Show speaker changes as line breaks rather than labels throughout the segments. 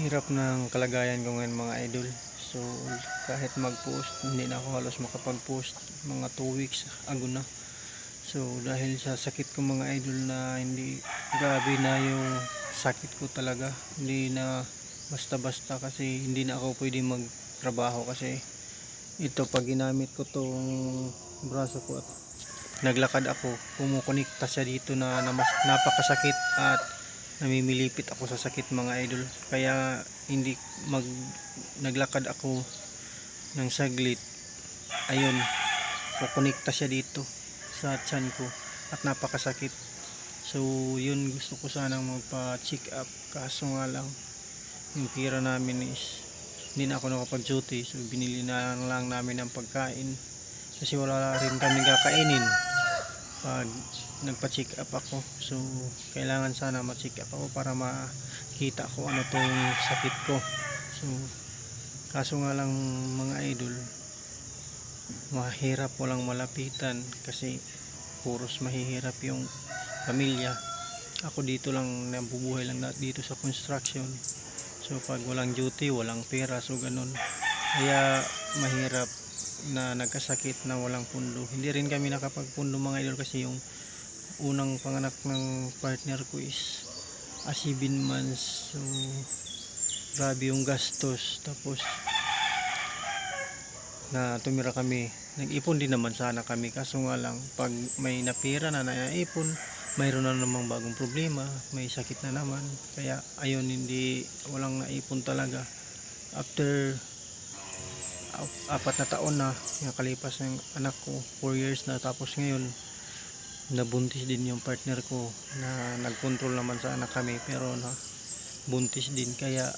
hirap ng kalagayan ko ngayon mga idol. So kahit mag-post, hindi na ako halos makapag-post mga 2 weeks ago na. So dahil sa sakit ko mga idol na hindi grabe na yung sakit ko talaga. Hindi na basta-basta kasi hindi na ako pwede magtrabaho kasi ito pag ginamit ko tong braso ko at naglakad ako, kumukonekta siya dito na, na napakasakit at namimilipit ako sa sakit mga idol. Kaya hindi mag naglakad ako ng saglit. Ayun kukonekta siya dito sa tiyan ko at napakasakit. So yun gusto ko sanang magpa check up. Kaso nga lang yung pira namin is hindi na ako nakapag duty so binili na lang namin ng pagkain. Kasi wala rin kami kakainin pag nagpa-check up ako. So, kailangan sana ma-check up ako para makita ko ano tong sakit ko. So, kaso nga lang mga idol, mahirap walang malapitan kasi puros mahihirap yung pamilya. Ako dito lang nabubuhay lang dito sa construction. So, pag walang duty, walang pera, so ganun. Kaya mahirap na nagkasakit na walang pundo. Hindi rin kami nakapagpundo mga idol kasi yung unang panganak ng partner ko is a 7 months. So, grabe yung gastos. Tapos, na tumira kami. Nag-ipon din naman sana kami. Kaso nga lang, pag may napira na naipon, mayroon na namang bagong problema. May sakit na naman. Kaya, ayun, hindi, walang naipon talaga. After apat na taon na nakalipas ng anak ko. 4 years na. Tapos ngayon nabuntis din yung partner ko na nagkontrol naman sa anak kami. Pero na buntis din. Kaya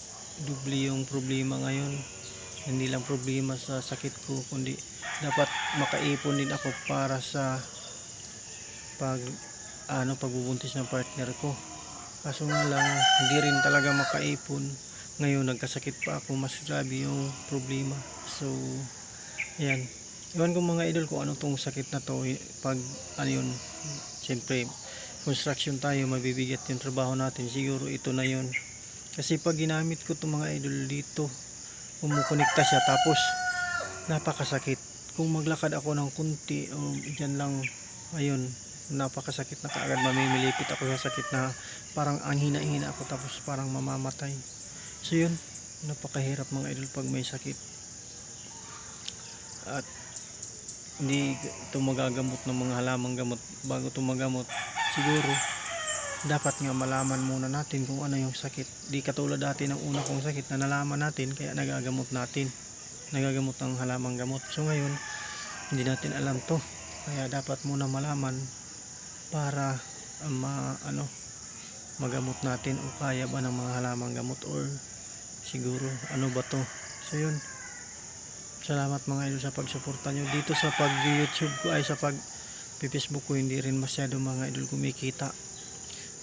dubli yung problema ngayon. Hindi lang problema sa sakit ko kundi dapat makaipon din ako para sa pag ano pagbubuntis ng partner ko. Kaso nga lang hindi rin talaga makaipon ngayon nagkasakit pa ako mas grabe yung problema. So ayan. Iwan ko mga idol kung ano tong sakit na to eh, pag ano yun siyempre construction tayo mabibigat yung trabaho natin siguro ito na yun. Kasi pag ginamit ko itong mga idol dito kumukonekta siya tapos napakasakit. Kung maglakad ako ng kunti o dyan lang ayun napakasakit na kaagad mamimilipit ako sa sakit na parang ang hina-hina ako tapos parang mamamatay So yun, napakahirap mga idol pag may sakit. At hindi ito magagamot ng mga halamang gamot bago ito magamot. Siguro, dapat nga malaman muna natin kung ano yung sakit. Di katulad dati ng una kong sakit na nalaman natin kaya nagagamot natin. Nagagamot ng halamang gamot. So ngayon, hindi natin alam to. Kaya dapat muna malaman para ah, ma, ano, magamot natin o kaya ba ng mga halamang gamot or siguro. Ano ba to? So yun. Salamat mga idol sa pagsuporta nyo. Dito sa pag youtube ko ay sa pag facebook ko hindi rin masyado mga idol kumikita.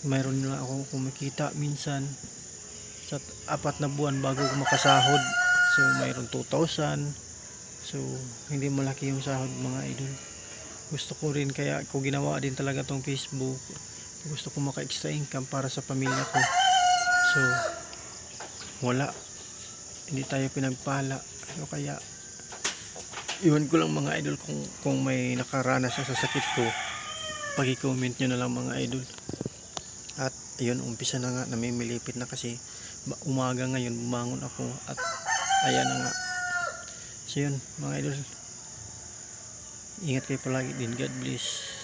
Mayroon na ako kumikita minsan sa apat na buwan bago ko makasahod. So mayroon 2,000 so hindi malaki yung sahod mga idol. Gusto ko rin kaya ko ginawa din talaga tong facebook. Gusto ko maka extra income para sa pamilya ko. So wala. Hindi tayo pinagpala. So kaya? Iwan ko lang mga idol kung, kung may nakaranas na sa sakit ko pag-comment nyo na lang mga idol. At ayun umpisa na nga namimilipit na kasi umaga ngayon bumangon ako at ayan na nga. So yun mga idol. Ingat kayo palagi din. God bless